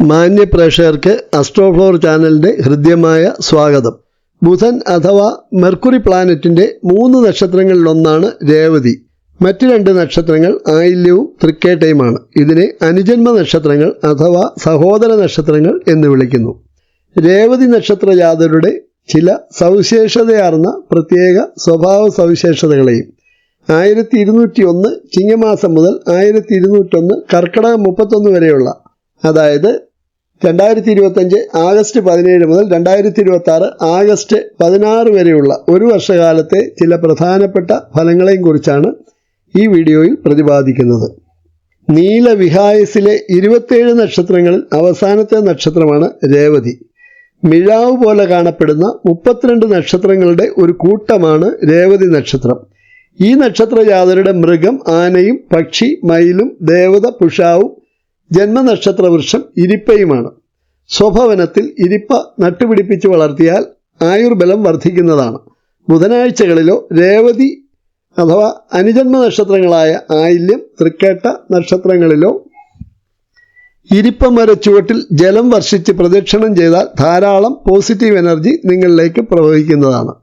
മാന്യ പ്രേക്ഷകർക്ക് അസ്ട്രോഫ്ലോർ ചാനലിന്റെ ഹൃദ്യമായ സ്വാഗതം. ബുധൻ അഥവാ മെർക്കുറി പ്ലാനറ്റിന്റെ മൂന്ന് നക്ഷത്രങ്ങളിലൊന്നാണ് രേവതി. മറ്റ് രണ്ട് നക്ഷത്രങ്ങൾ ആയില്യവും തൃക്കേട്ടയുമാണ്. ഇതിനെ അനുജന്മ നക്ഷത്രങ്ങൾ അഥവാ സഹോദര നക്ഷത്രങ്ങൾ എന്ന് വിളിക്കുന്നു. രേവതി നക്ഷത്ര ജാതരുടെ ചില സവിശേഷതയാർന്ന പ്രത്യേക സ്വഭാവ സവിശേഷതകളെയും ആയിരത്തി ഇരുന്നൂറ്റി ഒന്ന് ചിങ്ങമാസം മുതൽ ആയിരത്തി ഇരുന്നൂറ്റൊന്ന് കർക്കിടകം മുപ്പത്തൊന്ന് വരെയുള്ള അതായത് രണ്ടായിരത്തി ഇരുപത്തഞ്ച് ആഗസ്റ്റ് പതിനേഴ് മുതൽ രണ്ടായിരത്തി ഇരുപത്തി ആറ് ആഗസ്റ്റ് പതിനാറ് വരെയുള്ള ഒരു വർഷകാലത്തെ ചില പ്രധാനപ്പെട്ട ഫലങ്ങളെയും കുറിച്ചാണ് ഈ വീഡിയോയിൽ പ്രതിപാദിക്കുന്നത്. നീലവിഹായസിലെ ഇരുപത്തേഴ് നക്ഷത്രങ്ങളിൽ അവസാനത്തെ നക്ഷത്രമാണ് രേവതി. മിഴാവ് പോലെ കാണപ്പെടുന്ന മുപ്പത്തിരണ്ട് നക്ഷത്രങ്ങളുടെ ഒരു കൂട്ടമാണ് രേവതി നക്ഷത്രം. ഈ നക്ഷത്രജാതരുടെ മൃഗം ആനയും പക്ഷി മയിലും ദേവത പുഷാവും ജന്മനക്ഷത്ര വൃക്ഷം ഇരിപ്പയുമാണ്. സ്വഭവനത്തിൽ ഇരിപ്പ നട്ടുപിടിപ്പിച്ച് വളർത്തിയാൽ ആയുർബലം വർദ്ധിക്കുന്നതാണ്. ബുധനാഴ്ചകളിലോ രേവതി അഥവാ അനുജന്മ നക്ഷത്രങ്ങളായ ആയില്യം തൃക്കേട്ട നക്ഷത്രങ്ങളിലോ ഇരിപ്പമര ചുവട്ടിൽ ജലം വർഷിച്ച് പ്രദക്ഷിണം ചെയ്താൽ ധാരാളം പോസിറ്റീവ് എനർജി നിങ്ങളിലേക്ക് പ്രവഹിക്കുന്നതാണ്.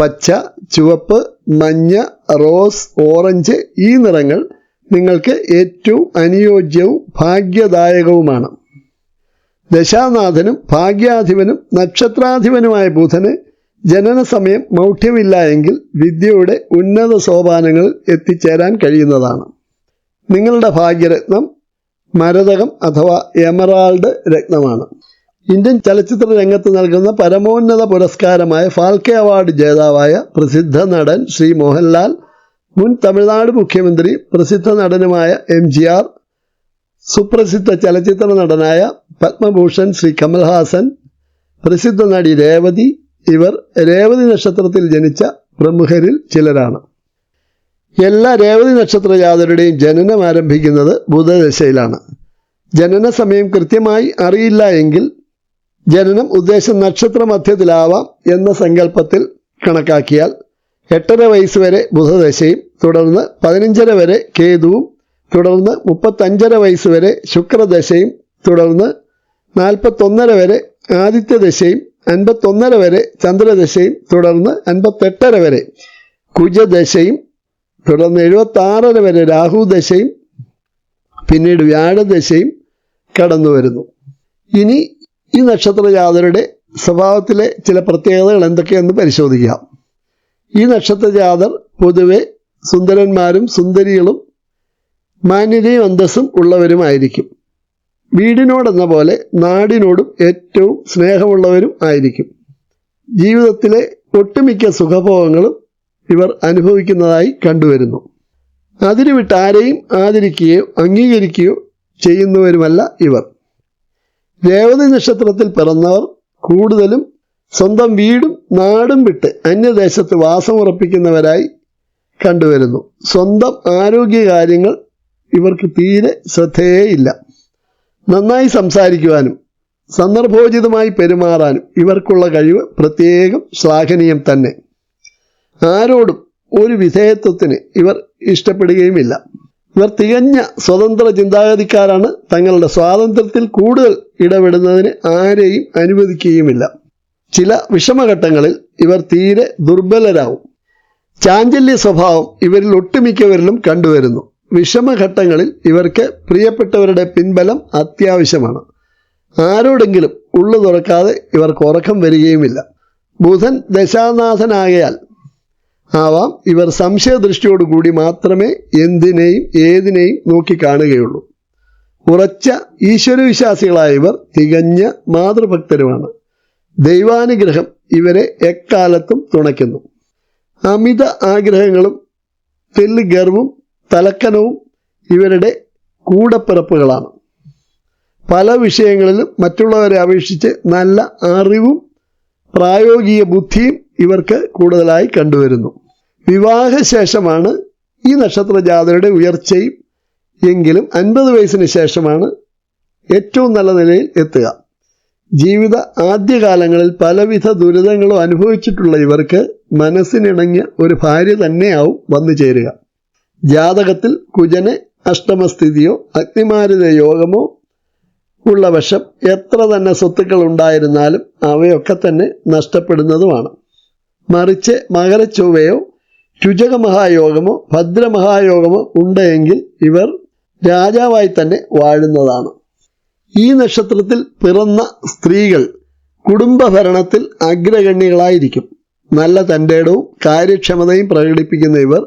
പച്ച ചുവപ്പ് മഞ്ഞ റോസ് ഓറഞ്ച് ഈ നിറങ്ങൾ നിങ്ങൾക്ക് ഏറ്റവും അനുയോജ്യവും ഭാഗ്യദായകവുമാണ്. ദശാനാഥനും ഭാഗ്യാധിപനും നക്ഷത്രാധിപനുമായ ബുധന് ജനന സമയം മൗഢ്യമില്ല എങ്കിൽ വിദ്യയുടെ ഉന്നത സോപാനങ്ങളിൽ എത്തിച്ചേരാൻ കഴിയുന്നതാണ്. നിങ്ങളുടെ ഭാഗ്യരത്നം മരതകം അഥവാ എമറാൾഡ് രത്നമാണ്. ഇന്ത്യൻ ചലച്ചിത്ര രംഗത്ത് നൽകുന്ന പരമോന്നത പുരസ്കാരമായ ഫാൽക്കെ അവാർഡ് ജേതാവായ പ്രസിദ്ധ നടൻ ശ്രീ മോഹൻലാൽ മുൻ തമിഴ്നാട് മുഖ്യമന്ത്രി പ്രസിദ്ധ നടനുമായ എം ജി ആർ സുപ്രസിദ്ധ ചലച്ചിത്ര നടനായ പത്മഭൂഷൺ ശ്രീ കമൽഹാസൻ പ്രസിദ്ധ നടി രേവതി ഇവർ രേവതി നക്ഷത്രത്തിൽ ജനിച്ച പ്രമുഖരിൽ ചിലരാണ്. എല്ലാ രേവതി നക്ഷത്ര ജാതരുടെയും ജനനം ആരംഭിക്കുന്നത് ബുധദശയിലാണ്. ജനന സമയം കൃത്യമായി അറിയില്ല എങ്കിൽ ജനനം ഉദ്ദേശം നക്ഷത്ര മധ്യത്തിലാവാം എന്ന സങ്കല്പത്തിൽ കണക്കാക്കിയാൽ എട്ടര വയസ്സ് വരെ ബുധദശയും തുടർന്ന് പതിനഞ്ചര വരെ കേതുവും തുടർന്ന് മുപ്പത്തഞ്ചര വയസ്സ് വരെ ശുക്രദശയും തുടർന്ന് നാൽപ്പത്തൊന്നര വരെ ആദിത്യദശയും അൻപത്തൊന്നര വരെ ചന്ദ്രദശയും തുടർന്ന് അൻപത്തെട്ടര വരെ കുജദശയും തുടർന്ന് എഴുപത്തി ആറര വരെ രാഹുദശയും പിന്നീട് വ്യാഴദശയും കടന്നു വരുന്നു. ഇനി ഈ നക്ഷത്ര ജാതരുടെ സ്വഭാവത്തിലെ ചില പ്രത്യേകതകൾ എന്തൊക്കെയെന്ന് പരിശോധിക്കാം. ഈ നക്ഷത്ര ജാതർ പൊതുവെ സുന്ദരന്മാരും സുന്ദരികളും മാന്യതയും അന്തസ്സും ഉള്ളവരുമായിരിക്കും. വീടിനോടെന്ന പോലെ നാടിനോടും ഏറ്റവും സ്നേഹമുള്ളവരും ആയിരിക്കും. ജീവിതത്തിലെ ഒട്ടുമിക്ക സുഖഭോഗങ്ങളും ഇവർ അനുഭവിക്കുന്നതായി കണ്ടുവരുന്നു. അതിന് വിട്ട് ആരെയും ആദരിക്കുകയോ അംഗീകരിക്കുകയോ ചെയ്യുന്നവരുമല്ല ഇവർ. രേവതി നക്ഷത്രത്തിൽ പിറന്നവർ കൂടുതലും സ്വന്തം വീടും നാടും വിട്ട് അന്യദേശത്ത് വാസമുറപ്പിക്കുന്നവരായി കണ്ടുവരുന്നു. സ്വന്തം ആരോഗ്യ കാര്യങ്ങൾ ഇവർക്ക് തീരെ ശ്രദ്ധേയില്ല നന്നായി സംസാരിക്കുവാനും സന്ദർഭോചിതമായി പെരുമാറാനും ഇവർക്കുള്ള കഴിവ് പ്രത്യേകം ശ്ലാഘനീയം തന്നെ. ആരോടും ഒരു വിധേയത്വത്തിന് ഇവർ ഇഷ്ടപ്പെടുകയുമില്ല. ഇവർ തികഞ്ഞ സ്വതന്ത്ര ചിന്താഗതിക്കാരാണ് തങ്ങളുടെ സ്വാതന്ത്ര്യത്തിൽ കൂടുതൽ ഇടപെടുന്നതിന് ആരെയും അനുവദിക്കുകയുമില്ല. ചില വിഷമഘട്ടങ്ങളിൽ ഇവർ തീരെ ദുർബലരാവും. ചാഞ്ചല്യ സ്വഭാവം ഇവരിൽ ഒട്ടുമിക്കവരിലും കണ്ടുവരുന്നു. വിഷമഘട്ടങ്ങളിൽ ഇവർക്ക് പ്രിയപ്പെട്ടവരുടെ പിൻബലം അത്യാവശ്യമാണ്. ആരോടെങ്കിലും ഉള്ളു തുറക്കാതെ ഇവർക്ക് ഉറക്കം വരികയുമില്ല. ബുധൻ ദശാനാഥനാകയാൽ ആവാം. ഇവർ സംശയദൃഷ്ടിയോടുകൂടി മാത്രമേ എന്തിനേയും ഏതിനേയും നോക്കിക്കാണുകയുള്ളൂ ഉറച്ച ഈശ്വരവിശ്വാസികളായ ഇവർ തികഞ്ഞ മാതൃഭക്തരുമാണ്. ദൈവാനുഗ്രഹം ഇവരെ എക്കാലത്തും തുണയ്ക്കുന്നു. അമിത ആഗ്രഹങ്ങളും തെല്ല് ഗർവും തലക്കനവും ഇവരുടെ കൂടപ്പിറപ്പുകളാണ്. പല വിഷയങ്ങളിലും മറ്റുള്ളവരെ അപേക്ഷിച്ച് നല്ല അറിവും പ്രായോഗിക ബുദ്ധിയും ഇവർക്ക് കൂടുതലായി കണ്ടുവരുന്നു. വിവാഹശേഷമാണ് ഈ നക്ഷത്ര ജാതരുടെ ഉയർച്ചയും എങ്കിലും അൻപത് വയസ്സിന് ശേഷമാണ് ഏറ്റവും നല്ല നിലയിൽ എത്തുക. ജീവിത ആദ്യകാലങ്ങളിൽ പലവിധ ദുരിതങ്ങളും അനുഭവിച്ചിട്ടുള്ള ഇവർക്ക് മനസ്സിനിണങ്ങിയ ഒരു ഭാര്യ തന്നെയാവും വന്നു ചേരുക. ജാതകത്തിൽ കുജന് അഷ്ടമസ്ഥിതിയോ അഗ്നിമാരിത യോഗമോ ഉള്ള വശം എത്ര തന്നെ സ്വത്തുക്കൾ ഉണ്ടായിരുന്നാലും അവയൊക്കെ തന്നെ നഷ്ടപ്പെടുന്നതുമാണ്. മറിച്ച് മകരച്ചൊവ്വയോ രുചകമഹായോഗമോ ഭദ്രമഹായോഗമോ ഉണ്ടെങ്കിൽ ഇവർ രാജാവായി തന്നെ വാഴുന്നതാണ്. ഈ നക്ഷത്രത്തിൽ പിറന്ന സ്ത്രീകൾ കുടുംബഭരണത്തിൽ അഗ്രഗണ്യകളായിരിക്കും. നല്ല തന്റെടവും കാര്യക്ഷമതയും പ്രകടിപ്പിക്കുന്ന ഇവർ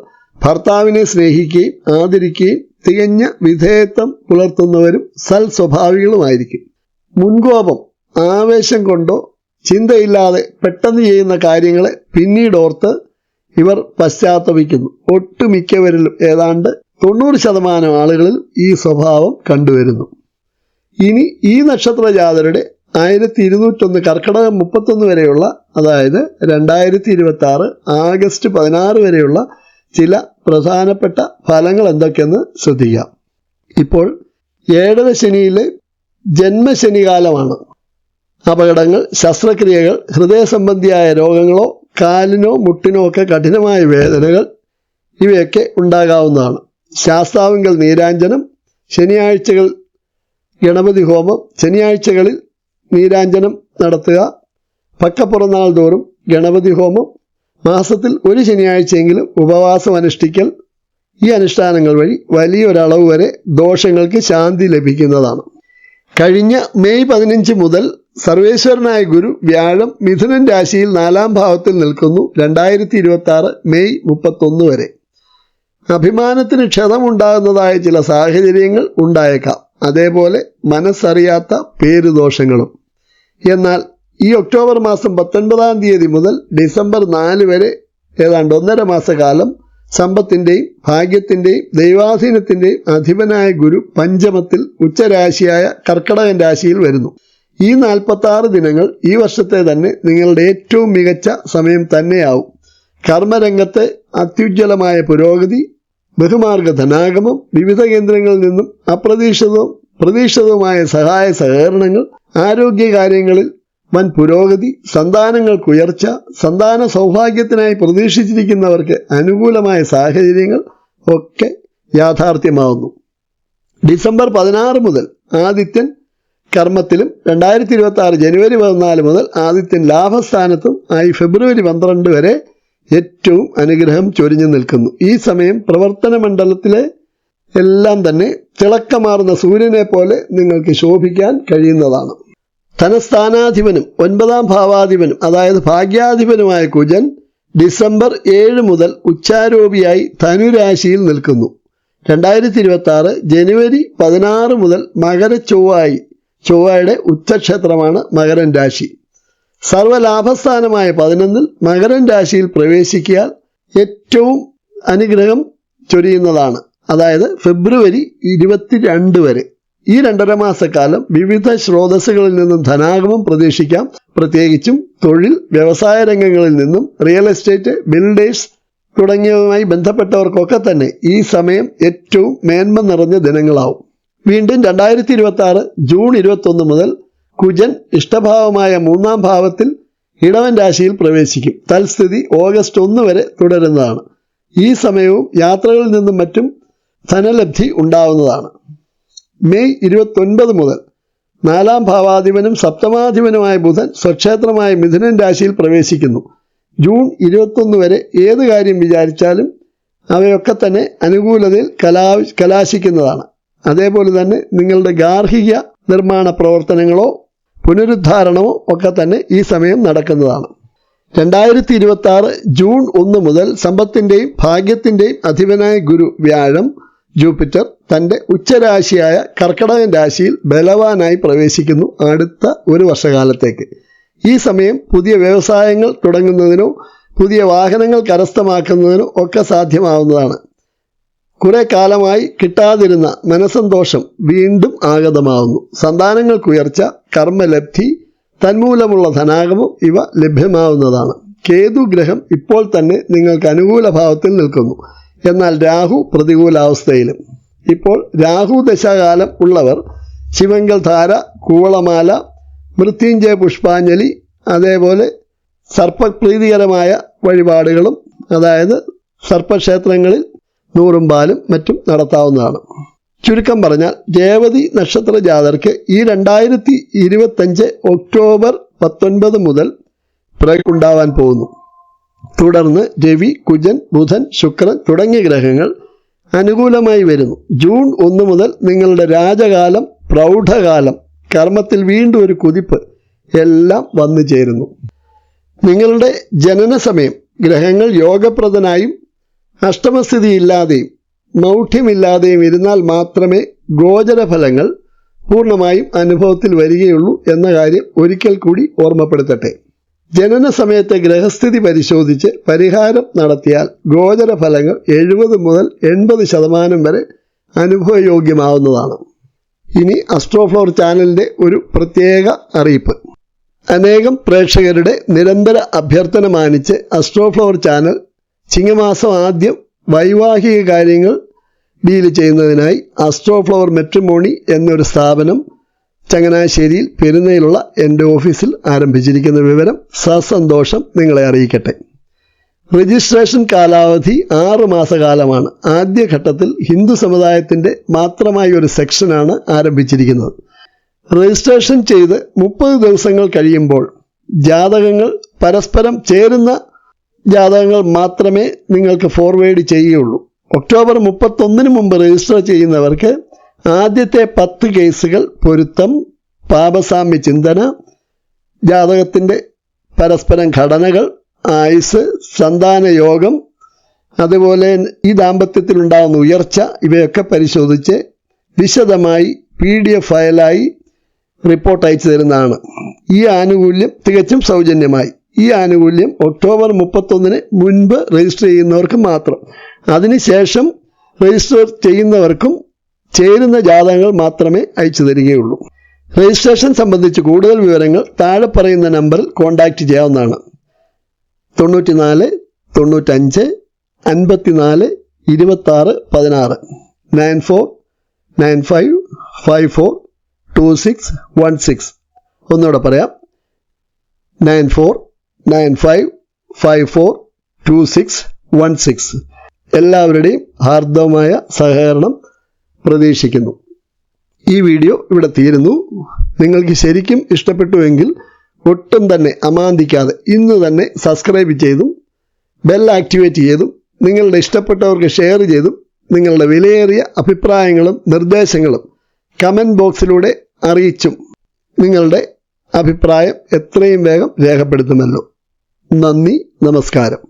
ഭർത്താവിനെ സ്നേഹിക്കുകയും ആദരിക്കുകയും തികഞ്ഞ വിധേയത്വം പുലർത്തുന്നവരും സൽ സ്വഭാവികളുമായിരിക്കും മുൻകോപം ആവേശം കൊണ്ടോ ചിന്തയില്ലാതെ പെട്ടെന്ന് ചെയ്യുന്ന കാര്യങ്ങളെ പിന്നീടോർത്ത് ഇവർ പശ്ചാത്തപിക്കുന്നു. ഒട്ടുമിക്കവരിലും ഏതാണ്ട് തൊണ്ണൂറ് ശതമാനം ആളുകളിൽ ഈ സ്വഭാവം കണ്ടുവരുന്നു. ഇനി ഈ നക്ഷത്ര ജാതരുടെ ആയിരത്തി ഇരുന്നൂറ്റൊന്ന് കർക്കിടകം മുപ്പത്തൊന്ന് വരെയുള്ള അതായത് രണ്ടായിരത്തി ഇരുപത്തി ആറ് ആഗസ്റ്റ് പതിനാറ് വരെയുള്ള ചില പ്രധാനപ്പെട്ട ഫലങ്ങൾ എന്തൊക്കെയെന്ന് ശ്രദ്ധിക്കാം. ഇപ്പോൾ ഏഴര ശനിയിലെ ജന്മശനികാലമാണ്. അപകടങ്ങൾ ശസ്ത്രക്രിയകൾ ഹൃദയ സംബന്ധിയായ രോഗങ്ങളോ കാലിനോ മുട്ടിനോ ഒക്കെ കഠിനമായ വേദനകൾ ഇവയൊക്കെ ഉണ്ടാകാവുന്നതാണ്. ശാസ്താവിങ്കൽ നീരാഞ്ജനം ശനിയാഴ്ചകൾ ഗണപതി ഹോമം ശനിയാഴ്ചകളിൽ നീരാഞ്ജനം നടത്തുക. പക്കപ്പുറന്നാൾ തോറും ഗണപതി ഹോമം മാസത്തിൽ ഒരു ശനിയാഴ്ചയെങ്കിലും ഉപവാസം അനുഷ്ഠിക്കൽ. ഈ അനുഷ്ഠാനങ്ങൾ വഴി വലിയൊരളവ് വരെ ദോഷങ്ങൾക്ക് ശാന്തി ലഭിക്കുന്നതാണ്. കഴിഞ്ഞ മെയ് പതിനഞ്ച് മുതൽ സർവേശ്വരനായ ഗുരു വ്യാഴം മിഥുനൻ രാശിയിൽ നാലാം ഭാവത്തിൽ നിൽക്കുന്നു രണ്ടായിരത്തി ഇരുപത്തി ആറ് മെയ് മുപ്പത്തൊന്ന് വരെ. അഭിമാനത്തിന് ക്ഷതമുണ്ടാകുന്നതായ ചില സാഹചര്യങ്ങൾ ഉണ്ടായേക്കാം. അതേപോലെ മനസ്സറിയാത്ത പേരുദോഷങ്ങളും. എന്നാൽ ഈ ഒക്ടോബർ മാസം പത്തൊൻപതാം തീയതി മുതൽ ഡിസംബർ നാല് വരെ ഏതാണ്ട് ഒന്നര മാസകാലം സമ്പത്തിന്റെയും ഭാഗ്യത്തിന്റെയും ദൈവാധീനത്തിന്റെയും അധിപനായ ഗുരു പഞ്ചമത്തിൽ ഉച്ചരാശിയായ കർക്കടകൻ രാശിയിൽ വരുന്നു. ഈ നാൽപ്പത്തി ആറ് ദിനങ്ങൾ ഈ വർഷത്തെ തന്നെ നിങ്ങളുടെ ഏറ്റവും മികച്ച സമയം തന്നെയാവും. കർമ്മരംഗത്തെ അത്യുജ്വലമായ പുരോഗതി ബഹുമാർഗ ധനാഗമം വിവിധ കേന്ദ്രങ്ങളിൽ നിന്നും അപ്രതീക്ഷിതവും പ്രതീക്ഷിതവുമായ സഹായ സഹകരണങ്ങൾ ആരോഗ്യ കാര്യങ്ങളിൽ വൻ പുരോഗതി സന്താനങ്ങൾക്കുയർച്ച സന്താന സൗഭാഗ്യത്തിനായി പ്രതീക്ഷിച്ചിരിക്കുന്നവർക്ക് അനുകൂലമായ സാഹചര്യങ്ങൾ ഒക്കെ യാഥാർത്ഥ്യമാവുന്നു. ഡിസംബർ പതിനാറ് മുതൽ ആദിത്യൻ കർമ്മത്തിലും രണ്ടായിരത്തി ഇരുപത്തി ആറ് ജനുവരി പതിനാല് മുതൽ ആദിത്യൻ ലാഭസ്ഥാനത്തും ആയി ഫെബ്രുവരി പന്ത്രണ്ട് വരെ ഏറ്റവും അനുഗ്രഹം ചൊരിഞ്ഞു നിൽക്കുന്നു. ഈ സമയം പ്രവർത്തന മണ്ഡലത്തിലെ എല്ലാം തന്നെ തിളക്കമാർന്ന സൂര്യനെ പോലെ നിങ്ങൾക്ക് ശോഭിക്കാൻ കഴിയുന്നതാണ്. ധനസ്ഥാനാധിപനും ഒൻപതാം ഭാവാധിപനും അതായത് ഭാഗ്യാധിപനുമായ കുജൻ ഡിസംബർ ഏഴ് മുതൽ ഉച്ചാരോപിയായി ധനുരാശിയിൽ നിൽക്കുന്നു. രണ്ടായിരത്തി ഇരുപത്തി ആറ് ജനുവരി പതിനാറ് മുതൽ മകര ചൊവ്വായി ചൊവ്വയുടെ ഉച്ചക്ഷേത്രമാണ് മകരൻ രാശി. സർവലാഭസ്ഥാനമായ പതിനൊന്നിൽ മകരൻ രാശിയിൽ പ്രവേശിക്കിയാൽ ഏറ്റവും അനുഗ്രഹം ചൊരിയുന്നതാണ്. അതായത് ഫെബ്രുവരി ഇരുപത്തിരണ്ട് വരെ. ഈ രണ്ടര മാസക്കാലം വിവിധ സ്രോതസ്സുകളിൽ നിന്നും ധനാഗമം പ്രതീക്ഷിക്കാം. പ്രത്യേകിച്ചും തൊഴിൽ വ്യവസായ രംഗങ്ങളിൽ നിന്നും റിയൽ എസ്റ്റേറ്റ് ബിൽഡേഴ്സ് തുടങ്ങിയവയുമായി ബന്ധപ്പെട്ടവർക്കൊക്കെ തന്നെ ഈ സമയം ഏറ്റവും മേന്മ നിറഞ്ഞ ദിനങ്ങളാവും. വീണ്ടും രണ്ടായിരത്തി ഇരുപത്തി ആറ് ജൂൺ ഇരുപത്തൊന്ന് മുതൽ കുജൻ ഇഷ്ടഭാവമായ മൂന്നാം ഭാവത്തിൽ ഇടവൻ രാശിയിൽ പ്രവേശിക്കും. തൽസ്ഥിതി ഓഗസ്റ്റ് ഒന്ന് വരെ തുടരുന്നതാണ്. ഈ സമയവും യാത്രകളിൽ നിന്നും മറ്റും ധനലബ്ധി ഉണ്ടാവുന്നതാണ്. മെയ് ഇരുപത്തൊൻപത് മുതൽ നാലാം ഭാവാധിപനും സപ്തമാധിപനുമായ ബുധൻ സ്വക്ഷേത്രമായ മിഥുനൻ രാശിയിൽ പ്രവേശിക്കുന്നു. ജൂൺ ഇരുപത്തൊന്ന് വരെ ഏത് കാര്യം വിചാരിച്ചാലും അവയൊക്കെ തന്നെ അനുകൂലതയിൽ കലാ കലാശിക്കുന്നതാണ്. അതേപോലെ തന്നെ നിങ്ങളുടെ ഗാർഹിക നിർമ്മാണ പ്രവർത്തനങ്ങളോ പുനരുദ്ധാരണമോ ഒക്കെ തന്നെ ഈ സമയം നടക്കുന്നതാണ്. രണ്ടായിരത്തി ഇരുപത്തി ആറ് ജൂൺ ഒന്ന് മുതൽ സമ്പത്തിന്റെയും ഭാഗ്യത്തിന്റെയും അധിപനായ ഗുരു വ്യാഴം ജൂപ്പിറ്റർ തന്റെ ഉച്ചരാശിയായ കർക്കടകൻ രാശിയിൽ ബലവാനായി പ്രവേശിക്കുന്നു അടുത്ത ഒരു വർഷകാലത്തേക്ക്. ഈ സമയം പുതിയ വ്യവസായങ്ങൾ തുടങ്ങുന്നതിനോ പുതിയ വാഹനങ്ങൾ കരസ്ഥമാക്കുന്നതിനോ ഒക്കെ സാധ്യമാവുന്നതാണ്. കുറെ കാലമായി കിട്ടാതിരുന്ന മനസന്തോഷം വീണ്ടും ആഗതമാവുന്നു. സന്താനങ്ങൾക്കുയർച്ച കർമ്മലബ്ധി തന്മൂലമുള്ള ധനാഗമം ഇവ ലഭ്യമാവുന്നതാണ്. കേതുഗ്രഹം ഇപ്പോൾ തന്നെ നിങ്ങൾക്ക് അനുകൂല ഭാവത്തിൽ നിൽക്കുന്നു. എന്നാൽ രാഹു പ്രതികൂലാവസ്ഥയിലും. ഇപ്പോൾ രാഹു ദശാകാലം ഉള്ളവർ ശിവങ്കൽ ധാര കൂവളമാല മൃത്യുഞ്ജയ പുഷ്പാഞ്ജലി അതേപോലെ സർപ്പപ്രീതികരമായ വഴിപാടുകളും അതായത് സർപ്പക്ഷേത്രങ്ങളിൽ നൂറും പാലും മറ്റും നടത്താവുന്നതാണ്. ചുരുക്കം പറഞ്ഞാൽ രേവതി നക്ഷത്ര ജാതർക്ക് ഈ രണ്ടായിരത്തി ഇരുപത്തഞ്ച് ഒക്ടോബർ പത്തൊൻപത് മുതൽ ഉണ്ടാവാൻ പോകുന്നു. തുടർന്ന് രവി കുജൻ ബുധൻ ശുക്രൻ തുടങ്ങിയ ഗ്രഹങ്ങൾ അനുകൂലമായി വരുന്നു. ജൂൺ ഒന്ന് മുതൽ നിങ്ങളുടെ രാജകാലം പ്രൗഢകാലം കർമ്മത്തിൽ വീണ്ടും ഒരു കുതിപ്പ് എല്ലാം വന്നു ചേരുന്നു. നിങ്ങളുടെ ജനന സമയം ഗ്രഹങ്ങൾ യോഗപ്രദനായും അഷ്ടമസ്ഥിതിയില്ലാതെയും മൗഢ്യമില്ലാതെയും ഇരുന്നാൽ മാത്രമേ ഗോചരഫലങ്ങൾ പൂർണമായും അനുഭവത്തിൽ വരികയുള്ളൂ എന്ന കാര്യം ഒരിക്കൽ കൂടി ഓർമ്മപ്പെടുത്തട്ടെ. ജനന സമയത്തെ ഗ്രഹസ്ഥിതി പരിശോധിച്ച് പരിഹാരം നടത്തിയാൽ ഗോചരഫലങ്ങൾ എഴുപത് മുതൽ എൺപത് ശതമാനം വരെ അനുഭവയോഗ്യമാവുന്നതാണ്. ഇനി അസ്ട്രോഫ്ലോർ ചാനലിന്റെ ഒരു പ്രത്യേക അറിയിപ്പ്. അനേകം പ്രേക്ഷകരുടെ നിരന്തര അഭ്യർത്ഥന മാനിച്ച് അസ്ട്രോഫ്ലോർ ചാനൽ ചിങ്ങമാസം ആദ്യം വൈവാഹിക കാര്യങ്ങൾ ഡീൽ ചെയ്യുന്നതിനായി അസ്ട്രോഫ്ലവർ മെട്രിമോണി എന്നൊരു സ്ഥാപനം ചങ്ങനാശ്ശേരിയിൽ പെരുന്നയിലുള്ള എന്റെ ഓഫീസിൽ ആരംഭിച്ചിരിക്കുന്ന വിവരം സസന്തോഷം നിങ്ങളെ അറിയിക്കട്ടെ. രജിസ്ട്രേഷൻ കാലാവധി ആറ് മാസകാലമാണ്. ആദ്യഘട്ടത്തിൽ ഹിന്ദു സമുദായത്തിന്റെ മാത്രമായി ഒരു സെക്ഷനാണ് ആരംഭിച്ചിരിക്കുന്നത്. രജിസ്ട്രേഷൻ ചെയ്ത് മുപ്പത് ദിവസങ്ങൾ കഴിയുമ്പോൾ ജാതകങ്ങൾ പരസ്പരം ചേരുന്ന ജാതകങ്ങൾ മാത്രമേ നിങ്ങൾക്ക് ഫോർവേഡ് ചെയ്യുകയുള്ളൂ. ഒക്ടോബർ മുപ്പത്തൊന്നിന് മുമ്പ് രജിസ്റ്റർ ചെയ്യുന്നവർക്ക് ആദ്യത്തെ പത്ത് കേസുകൾ പൊരുത്തം പാപസാമ്യ ചിന്തന ജാതകത്തിന്റെ പരസ്പരം ഘടനകൾ ആയുസ് സന്താന യോഗം അതുപോലെ ഈ ദാമ്പത്യത്തിൽ ഉണ്ടാകുന്ന ഉയർച്ച ഇവയൊക്കെ പരിശോധിച്ച് വിശദമായി പി ഡി എഫ് ഫയലായി റിപ്പോർട്ട് അയച്ചു തരുന്നതാണ്. ഈ ആനുകൂല്യം തികച്ചും സൗജന്യമായി. ഈ ആനുകൂല്യം ഒക്ടോബർ മുപ്പത്തൊന്നിന് മുൻപ് രജിസ്റ്റർ ചെയ്യുന്നവർക്ക് മാത്രം. അതിനുശേഷം രജിസ്റ്റർ ചെയ്യുന്നവർക്കും ചേരുന്ന ജാതകങ്ങൾ മാത്രമേ അയച്ചു തരികയുള്ളൂ. രജിസ്ട്രേഷൻ സംബന്ധിച്ച് കൂടുതൽ വിവരങ്ങൾ താഴെ പറയുന്ന നമ്പറിൽ കോൺടാക്റ്റ് ചെയ്യാവുന്നതാണ്. തൊണ്ണൂറ്റിനാല് തൊണ്ണൂറ്റഞ്ച് അൻപത്തിനാല് ഇരുപത്താറ് പതിനാറ്. Nine four nine five five four two six one six ഒന്നുകൂടെ പറയാം. Nine four nine five five four two six one six. എല്ലാവരുടെയും ഹാർദവമായ സഹകരണം പ്രതീക്ഷിക്കുന്നു. ഈ വീഡിയോ ഇവിടെ തീരുന്നു. നിങ്ങൾക്ക് ശരിക്കും ഇഷ്ടപ്പെട്ടുവെങ്കിൽ ഒട്ടും തന്നെ അമാന്തിക്കാതെ ഇന്ന് തന്നെ സബ്സ്ക്രൈബ് ചെയ്തും ബെൽ ആക്ടിവേറ്റ് ചെയ്തും നിങ്ങളുടെ ഇഷ്ടപ്പെട്ടവർക്ക് ഷെയർ ചെയ്തും നിങ്ങളുടെ വിലയേറിയ അഭിപ്രായങ്ങളും നിർദ്ദേശങ്ങളും കമന്റ് ബോക്സിലൂടെ അറിയിച്ചും നിങ്ങളുടെ അഭിപ്രായം എത്രയും വേഗം രേഖപ്പെടുത്തുമല്ലോ. നന്ദി നമസ്കാരം